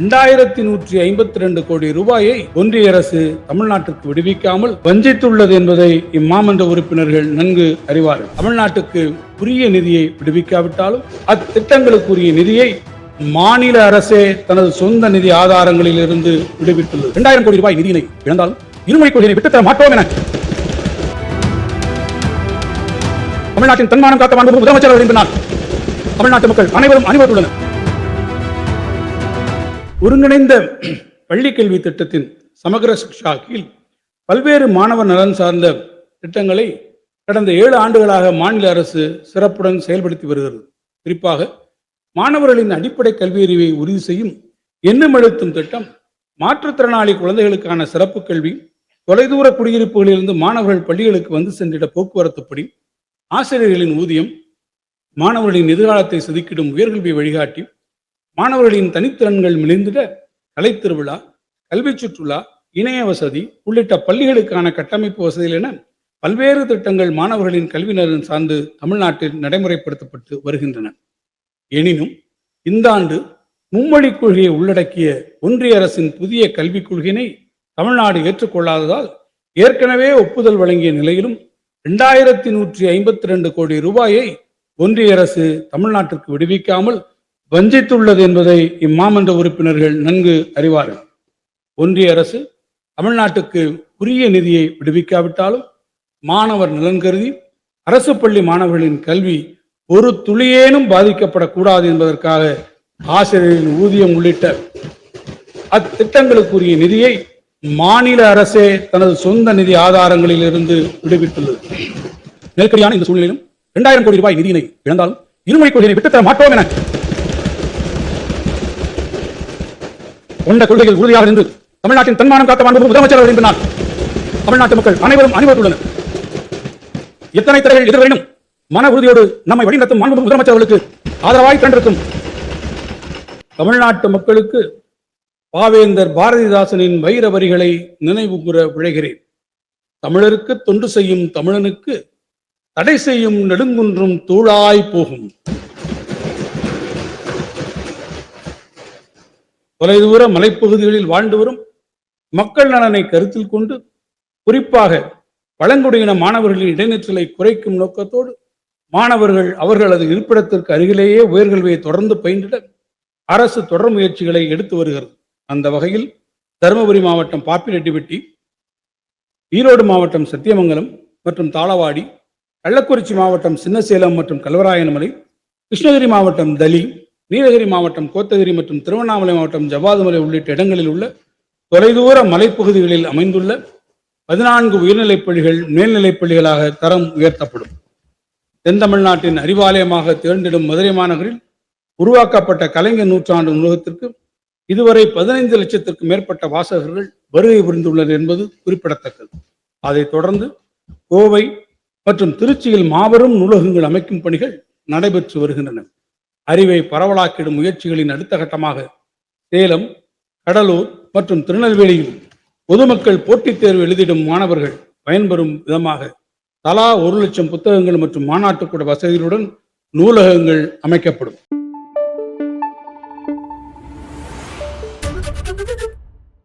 இரண்டாயிரத்தி நூற்றி ஐம்பத்தி ரெண்டு கோடி ரூபாயை ஒன்றிய அரசு தமிழ்நாட்டுக்கு விடுவிக்காமல் வஞ்சித்துள்ளது என்பதை இம்மாமன்ற உறுப்பினர்கள் நன்கு அறிவார்கள். தமிழ்நாட்டுக்கு உரிய நிதியை விடுவிக்காவிட்டாலும் அத்திட்டங்களுக்குரிய நிதியை மாநில அரசே தனது சொந்த நிதி ஆதாரங்களில் இருந்து விடுவித்துள்ளது. இரண்டாயிரம் கோடி ரூபாய் நிதியினை இழந்தாலும் இருமொழி கொள்கையை விட்டுத்தர மாட்டோம் என தமிழ்நாட்டின் தன்மானம் காத்த முதலமைச்சர் விரும்பினார். தமிழ்நாட்டு மக்கள் அனைவரும் அணிவகுத்துள்ளனர். ஒருங்கிணைந்த பள்ளி கல்வி திட்டத்தின் சமகர சிக்ஷா கீழ் பல்வேறு மாணவர் நலன் சார்ந்த திட்டங்களை கடந்த ஏழு ஆண்டுகளாக மாநில அரசு சிறப்புடன் செயல்படுத்தி வருகிறது. குறிப்பாக மாணவர்களின் அடிப்படை கல்வியறிவை உறுதி செய்யும் எண்ணம் எழுத்தும் திட்டம் மாற்றுத்திறனாளி குழந்தைகளுக்கான சிறப்பு கல்வி தொலைதூர குடியிருப்புகளிலிருந்து மாணவர்கள் பள்ளிகளுக்கு வந்து சென்றிட போக்குவரத்துப்படி ஆசிரியர்களின் ஊதியம் மாணவர்களின் எதிர்காலத்தை செதுக்கிடும் உயர்கல்வி வழிகாட்டி மாணவர்களின் தனித்திறன்கள் மிளிர்ந்திட கலைத்திருவிழா கல்வி சுற்றுலா இணைய வசதி உள்ளிட்ட பள்ளிகளுக்கான கட்டமைப்பு வசதிகள் என பல்வேறு திட்டங்கள் மாணவர்களின் கல்வி சார்ந்து தமிழ்நாட்டில் நடைமுறைப்படுத்தப்பட்டு வருகின்றன. எனினும் இந்த ஆண்டு மும்மொழி கொள்கையை உள்ளடக்கிய ஒன்றிய அரசின் புதிய கல்விக் கொள்கையினை தமிழ்நாடு ஏற்றுக்கொள்ளாததால் ஏற்கனவே ஒப்புதல் வழங்கிய நிலையிலும் இரண்டாயிரத்தி நூற்றி ஐம்பத்தி ரெண்டு கோடி ரூபாயை ஒன்றிய அரசு தமிழ்நாட்டிற்கு விடுவிக்காமல் வஞ்சித்துள்ளது என்பதை இம்மாமன்ற உறுப்பினர்கள் நன்கு அறிவார்கள். ஒன்றிய அரசு தமிழ்நாட்டுக்கு உரிய நிதியை விடுவிக்காவிட்டாலும் மாணவர் நலன் கருதி அரசு பள்ளி மாணவர்களின் கல்வி ஒரு துளியேனும் பாதிக்கப்படக்கூடாது என்பதற்காக ஆசிரியரின் ஊதியம் உள்ளிட்ட அத்திட்டங்களுக்குரிய நிதியை மாநில அரசே தனது சொந்த நிதி ஆதாரங்களில் இருந்து விடுவித்துள்ளது. நெருக்கடியான இந்த சூழ்நிலையிலும் இரண்டாயிரம் கோடி ரூபாய் நிதியினை இழந்தாலும் இருமொழி கொள்கையை விட்டுத்தர மாட்டோம் என கொண்ட கொள்கையில் உறுதியாக நின்று தமிழ்நாட்டின் தன்மானம் காத்த மாண்பு முதலமைச்சர் அவர்கள் விரும்பினார் தமிழ்நாட்டு மக்கள் அனைவரும் அணிவகுத்துள்ளனர். எத்தனை தடைகள் எதிர்வரினும் மன உறுதியோடு நம்மை வழிநடத்தும் மாண்பு முதலமைச்சர் அவர்களுக்கு ஆதரவாய் கண்டிருக்கும் தமிழ்நாட்டு மக்களுக்கு பாவேந்தர் பாரதிதாசனின் வைர வரிகளை நினைவு கூற விழைகிறேன். தமிழருக்கு தொண்டு செய்யும் தமிழனுக்கு தடை செய்யும் நெடுங்குன்றும் தூளாய் போகும். தொலைதூர மலைப்பகுதிகளில் வாழ்ந்து வரும் மக்கள் நலனை கருத்தில் கொண்டு குறிப்பாக பழங்குடியின மாணவர்களின் இடைநிற்றலை குறைக்கும் நோக்கத்தோடு மாணவர்கள் அவர்களது இருப்பிடத்திற்கு அருகிலேயே உயர்கல்வியை தொடர்ந்து பயின்றிட அரசு தொடர் முயற்சிகளை எடுத்து வருகிறது. அந்த வகையில் தருமபுரி மாவட்டம் பாப்பிரெட்டிப்பட்டி ஈரோடு மாவட்டம் சத்தியமங்கலம் மற்றும் தாளவாடி கள்ளக்குறிச்சி மாவட்டம் சின்னசேலம் மற்றும் கல்வராயனமலை கிருஷ்ணகிரி மாவட்டம் தலி நீலகிரி மாவட்டம் கோத்தகிரி மற்றும் திருவண்ணாமலை மாவட்டம் ஜவாதுமலை உள்ளிட்ட இடங்களில் உள்ள தொலைதூர மலைப்பகுதிகளில் அமைந்துள்ள பதினான்கு உயர்நிலைப் பள்ளிகள் மேல்நிலைப் பள்ளிகளாக தரம் உயர்த்தப்படும். தென் தமிழ்நாட்டின் அறிவாலயமாக தேர்ந்தெடும் மதுரை மாநகரில் உருவாக்கப்பட்ட கலைஞர் நூற்றாண்டு நூலகத்திற்கு இதுவரை பதினைந்து லட்சத்திற்கு மேற்பட்ட வாசகர்கள் வருகை புரிந்துள்ளனர் என்பது குறிப்பிடத்தக்கது. அதைத் தொடர்ந்து கோவை மற்றும் திருச்சியில் மாபெரும் நூலகங்கள் அமைக்கும் பணிகள் நடைபெற்று வருகின்றன. அறிவை பரவலாக்கிடும் முயற்சிகளின் அடுத்த கட்டமாக சேலம் கடலூர் மற்றும் திருநெல்வேலியில் பொதுமக்கள் போட்டித் தேர்வு எழுதிடும் மாணவர்கள் பயன்பெறும் விதமாக தலா ஒரு லட்சம் புத்தகங்கள் மற்றும் மாநாட்டுக்கூட வசதிகளுடன் நூலகங்கள் அமைக்கப்படும்.